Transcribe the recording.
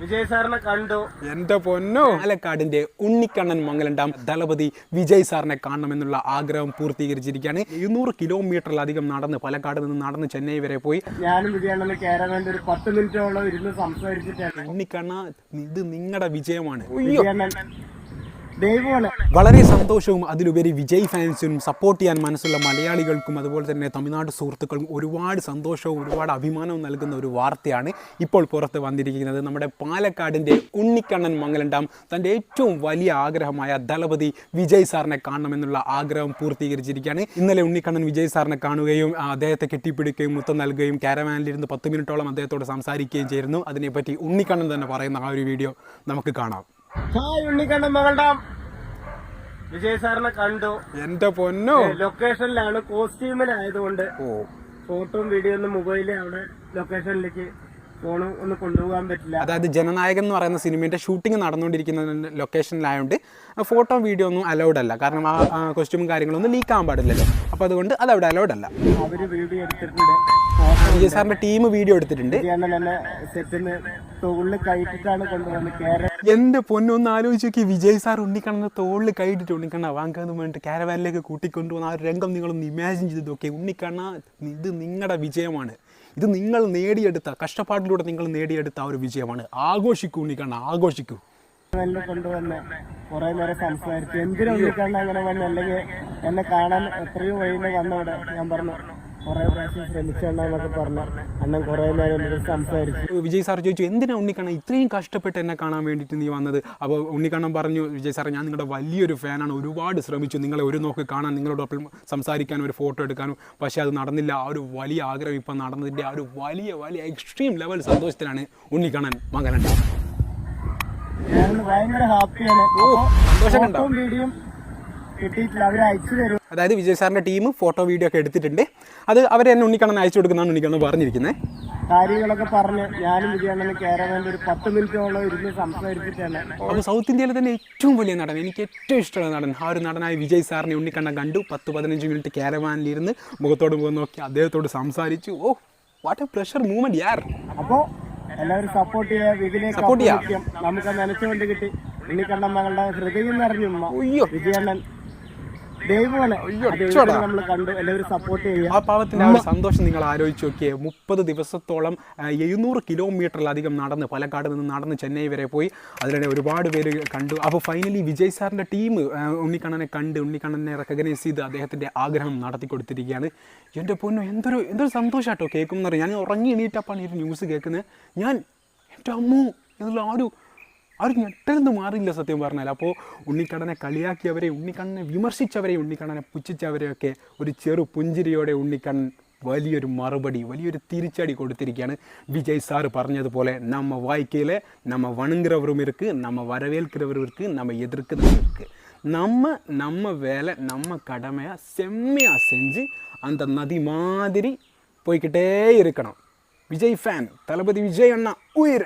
വിജയ് സാറിനെ കണ്ടു. എന്റെ പൊന്നോ. പാലക്കാടിന്റെ ഉണ്ണിക്കണ്ണൻ മംഗലണ്ടാം ദളപതി വിജയ് സാറിനെ കാണണമെന്നുള്ള ആഗ്രഹം പൂർത്തീകരിച്ചിരിക്കുകയാണ്. എഴുന്നൂറ് കിലോമീറ്ററിലധികം നടന്ന് പാലക്കാട് നിന്ന് നടന്ന് ചെന്നൈ വരെ പോയി. ഞാനും വിജയണ്ണന് കയറാൻ വേണ്ടി ഒരു പത്ത് മിനിറ്റോളം ഇരുന്ന് സംസാരിച്ചിട്ടാണ്. ഉണ്ണിക്കണ്ണ ഇത് നിങ്ങളുടെ വിജയമാണ്. വളരെ സന്തോഷവും അതിലുപരി വിജയ് ഫാൻസിനും സപ്പോർട്ട് ചെയ്യാൻ മനസ്സുള്ള മലയാളികൾക്കും അതുപോലെ തന്നെ തമിഴ്നാട് സുഹൃത്തുക്കൾക്കും ഒരുപാട് സന്തോഷവും ഒരുപാട് അഭിമാനവും നൽകുന്ന ഒരു വാർത്തയാണ് ഇപ്പോൾ പുറത്ത് വന്നിരിക്കുന്നത്. നമ്മുടെ പാലക്കാടിന്റെ ഉണ്ണിക്കണ്ണൻ മംഗലണ്ടാം തന്റെ ഏറ്റവും വലിയ ആഗ്രഹമായ ദളപതി വിജയ് സാറിനെ കാണണമെന്നുള്ള ആഗ്രഹം പൂർത്തീകരിച്ചിരിക്കുകയാണ്. ഇന്നലെ ഉണ്ണിക്കണ്ണൻ വിജയ് സാറിനെ കാണുകയും അദ്ദേഹത്തെ കെട്ടിപ്പിടിക്കുകയും മുത്തം നൽകുകയും കാരവാനിലിരുന്ന് പത്ത് മിനിറ്റോളം അദ്ദേഹത്തോട് സംസാരിക്കുകയും ചെയ്തിരുന്നു. അതിനെപ്പറ്റി ഉണ്ണിക്കണ്ണൻ തന്നെ പറയുന്ന ആ ഒരു വീഡിയോ നമുക്ക് കാണാം. ഹായ് ഉണ്ണിക്കണ്ണൻ മകളുടെ വിജയ് സാറിനെ കണ്ടു. എന്റെ പൊന്നോ? ലൊക്കേഷനിലാണ് കോസ്റ്റ്യൂമിലായതുകൊണ്ട് ഫോട്ടോയും വീഡിയോ ഒന്നും മൊബൈലിൽ അവിടെ ലൊക്കേഷനിലേക്ക് ഫോണും ഒന്നും കൊണ്ടുപോകാൻ പറ്റില്ല. അതായത് ജനനായകൻ എന്ന് പറയുന്ന സിനിമയുടെ ഷൂട്ടിംഗ് നടന്നുകൊണ്ടിരിക്കുന്ന ലൊക്കേഷനിലായതുകൊണ്ട് ഫോട്ടോ വീഡിയോ ഒന്നും അലൗഡ് അല്ല. കാരണം ആ കോസ്റ്റ്യൂമും കാര്യങ്ങളൊന്നും ലീക്ക് ആവാൻ പാടില്ലല്ലോ. അപ്പോൾ അതുകൊണ്ട് അത് അവിടെ അലൗഡ് അല്ല. അവർ വീഡിയോ എടുത്തിട്ടുണ്ട്. വിജയ് സാറിന്റെ ടീം വീഡിയോ എടുത്തിട്ടുണ്ട്. സെറ്റിന് തൊഴിലിൽ കയറ്റിട്ടാണ് കൊണ്ടുവന്ന് കേരള എന്റെ പൊന്നൊന്ന് ആലോചിച്ച് നോക്കി. വിജയ് സാർ ഉണ്ണിക്കണ്ണന്റെ തോളിൽ കൈയിട്ടിട്ട് ഉണ്ണിക്കണ്ണ വാങ്ങാന്ന് പറഞ്ഞിട്ട് കാരവാനിലേക്ക് കൂട്ടിക്കൊണ്ടുപോകുന്ന ആ രംഗം നിങ്ങളൊന്ന് ഇമാജിൻ ചെയ്ത് നോക്കി ഉണ്ണിക്കണ്ണ ഇത് നിങ്ങളുടെ വിജയമാണ്. ഇത് നിങ്ങൾ നേടിയെടുത്ത കഷ്ടപ്പാടിലൂടെ നിങ്ങൾ നേടിയെടുത്ത ആ ഒരു വിജയമാണ്. ആഘോഷിക്കൂ ഉണ്ണിക്കണ്ണ ആഘോഷിക്കൂ. എന്നെ കൊണ്ടുവന്ന് നേരം സംസാരിച്ചു എന്തിനാ അങ്ങനെ വന്ന് അല്ലെങ്കിൽ എന്നെ കാണാൻ എത്രയോ വഴിയിൽ വന്നവിടെ ഞാൻ പറഞ്ഞു. കുറെ പ്രാവശ്യം ശ്രമിച്ചെന്നൊക്കെ പറഞ്ഞു അണ്ണൻ കുറെ നേരം എന്നോട് സംസാരിച്ചു. വിജയ് സാർ ചോദിച്ചു എന്തിനാ ഉണ്ണിക്കണ്ണ ഇത്രയും കഷ്ടപ്പെട്ട് എന്നെ കാണാൻ വേണ്ടിയിട്ട് നീ വന്നത്? അപ്പോൾ ഉണ്ണിക്കണ്ണൻ പറഞ്ഞു വിജയ് സാർ ഞാൻ നിങ്ങളുടെ വലിയൊരു ഫാനാണ്. ഒരുപാട് ശ്രമിച്ചു. നിങ്ങളെ ഒരു നോക്ക് കാണാൻ നിങ്ങളോടൊപ്പം സംസാരിക്കാനും ഒരു ഫോട്ടോ എടുക്കാനും. പക്ഷേ അത് നടന്നില്ല. ആ ഒരു വലിയ ആഗ്രഹം ഇപ്പം നടന്നതിന്റെ ആ ഒരു വലിയ വലിയ എക്സ്ട്രീം ലെവൽ സന്തോഷത്തിലാണ് ഉണ്ണിക്കണ്ണൻ മകനുണ്ട് ഭയങ്കര ഹാപ്പിയാണ് സന്തോഷം വീഡിയോയും കിട്ടിയിട്ടില്ല അവർ അയച്ചു തരും. അതായത് വിജയ് സാറിന്റെ ടീം ഫോട്ടോ വീഡിയോ ഒക്കെ എടുത്തിട്ടുണ്ട്. അത് അവർ എന്നെ ഉണ്ണിക്കണ്ണൻ അയച്ചു കൊടുക്കുന്നതാണ് ഉണ്ണിക്കണ്ണൻ പറഞ്ഞിരിക്കുന്നത് കാര്യങ്ങളൊക്കെ പറഞ്ഞ് ഞാനും വിജയണ്ണനും കയറാൻ ഒരു പത്ത് മിനിറ്റോളം ഇരുന്ന് സംസാരിച്ചിട്ടാണ്. അപ്പോൾ സൗത്ത് ഇന്ത്യയിലെ തന്നെ ഏറ്റവും വലിയ നടൻ എനിക്ക് ഏറ്റവും ഇഷ്ടമുള്ള നടൻ ആ ഒരു നടനായ വിജയ് സാറിനെ ഉണ്ണിക്കണ്ണൻ കണ്ടു. പത്ത് പതിനഞ്ച് മിനിറ്റ് കേരവാനിലിരുന്ന് മുഖത്തോട് മുഖം നോക്കി അദ്ദേഹത്തോട് സംസാരിച്ചു. Oh what a pressure movement യാർ അപ്പോൾ എല്ലാവരും സപ്പോർട്ട് ചെയ്യാ വിപിനെ സപ്പോർട്ട് ചെയ്യാം. നമുക്ക് നനച്ചുകൊണ്ട് കിട്ടി. ഉണ്ണിക്കണ്ണൻ മകളുടെ ഹൃദയം നിറഞ്ഞു വിജയണ്ണൻ ദൈവമാണ് നമ്മൾ കണ്ടു. എല്ലാവരും സപ്പോർട്ട് ചെയ്യുക. ആ പാവത്തിന്റെ ആ ഒരു സന്തോഷം നിങ്ങൾ ആലോചിച്ച് നോക്കിയേ. മുപ്പത് ദിവസത്തോളം ആ, എഴുന്നൂറ് കിലോമീറ്ററിലധികം നടന്ന് പാലക്കാട് നിന്ന് നടന്ന് ചെന്നൈ വരെ പോയി. അതിനിടെ ഒരുപാട് പേര് കണ്ടു. അപ്പോൾ ഫൈനലി വിജയ് സാറിന്റെ ടീം ഉണ്ണിക്കണ്ണനെ കണ്ട് ഉണ്ണിക്കണ്ണനെ റെക്കഗ്നൈസ് ചെയ്ത് അദ്ദേഹത്തിന്റെ ആഗ്രഹം നടത്തി കൊടുത്തിരിക്കുകയാണ്. എന്റെ പൊന്നു എന്തൊരു എന്തൊരു സന്തോഷാട്ടോ കേൾക്കും എന്ന് ഞാൻ ഉറങ്ങി എണീറ്റപ്പാണ് ഈ ഒരു ന്യൂസ് കേൾക്കുന്നത്. ഞാൻ എന്റെ അമ്മു എന്നുള്ള ആ ഒരു അവർ ഞെട്ടരുന്ന് മാറിയില്ല സത്യം പറഞ്ഞാൽ അപ്പോൾ ഉണ്ണിക്കണ്ണനെ കളിയാക്കിയവരെ ഉണ്ണിക്കണ്ണനെ വിമർശിച്ചവരെ ഉണ്ണിക്കണ്ണനെ പുച്ഛിച്ചവരെയൊക്കെ ഒരു ചെറു പുഞ്ചിരിയോടെ ഉണ്ണിക്കണ്ണൻ വലിയൊരു മറുപടി വലിയൊരു തിരിച്ചടി കൊടുത്തിരിക്കുകയാണ് വിജയ് സാറ് പറഞ്ഞതുപോലെ நம்ம வாழ்க்கையில் நம்ம வணங்குறவரும் இருக்குது நம்ம வரவேற்கிறவரும் இருக்குது நம்ம எதிர்க்கிறவரும் இருக்குது நம்ம நம்ம வேலை நம்ம கடமையாக செம்மையாக செஞ்சு அந்த நதி മാതിരി போய்கிட்டே இருக்கணும் விஜய் ஃபேன் தளபதி விஜய் அண்ணா உயிர்